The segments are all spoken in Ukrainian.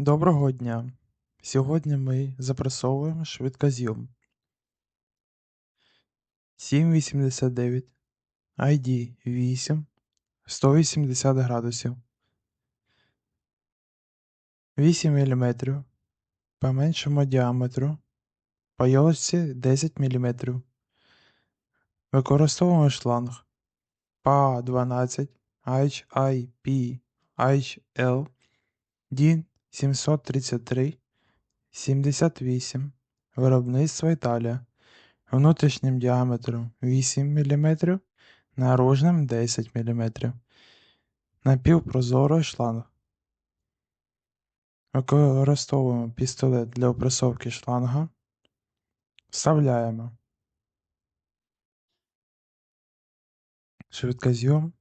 Доброго дня! Сьогодні ми запресовуємо швидкозйом. 789 ID 8 180 градусів. 8 мм по меншому діаметру. По йосці 10 мм Використовуємо шланг. PA 12 HIP HL DIN 733 78 Виробництво Італія. Внутрішнім діаметром 8 мм, наружним 10 мм. Напівпрозорий шланг. Використовуємо пістолет для опресовки шланга. Вставляємо. Швидкозйом.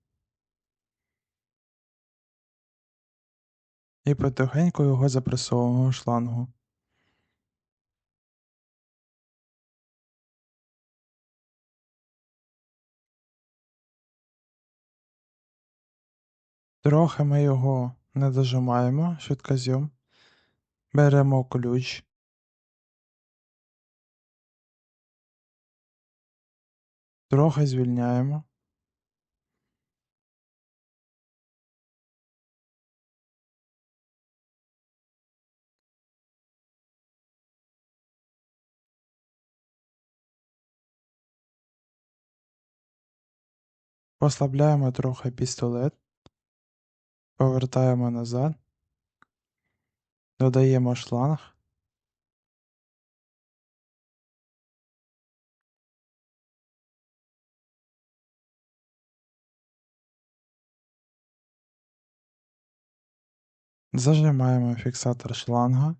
І потихеньку його запресовуємо в шлангу. Трохи ми його не дожимаємо швидкозйом. Беремо ключ. Трохи звільняємо. Послабляємо трохи пістолет. Повертаємо назад. Додаємо шланг. Зажимаємо фіксатор шланга.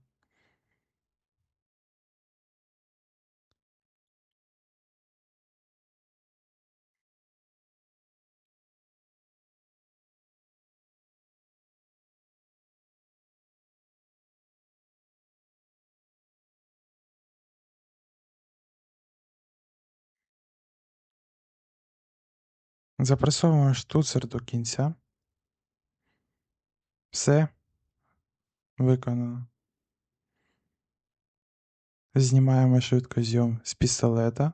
Запресовуємо штуцер до кінця. Все виконано. Знімаємо швидкозйом з пістолета.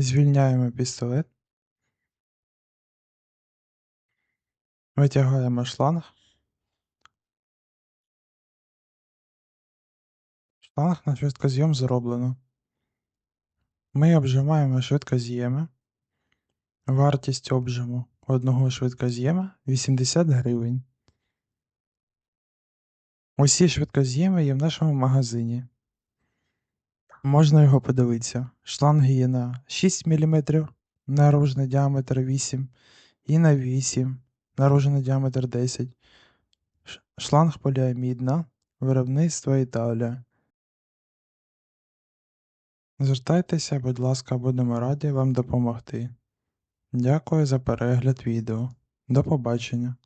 Звільняємо пістолет. Витягаємо шланг. Шланг на швидкозйом зроблено. Ми обжимаємо швидкоз'єми. Вартість обжиму одного швидкоз'єма 80 гривень. Усі швидкоз'єми є в нашому магазині. Можна його подивитися. Шланги є на 6 мм, наружний діаметр 8 і на 8, наружний діаметр 10. Шланг поліамідна, виробництво Італія. Звертайтеся, будь ласка, будемо раді вам допомогти. Дякую за перегляд відео. До побачення.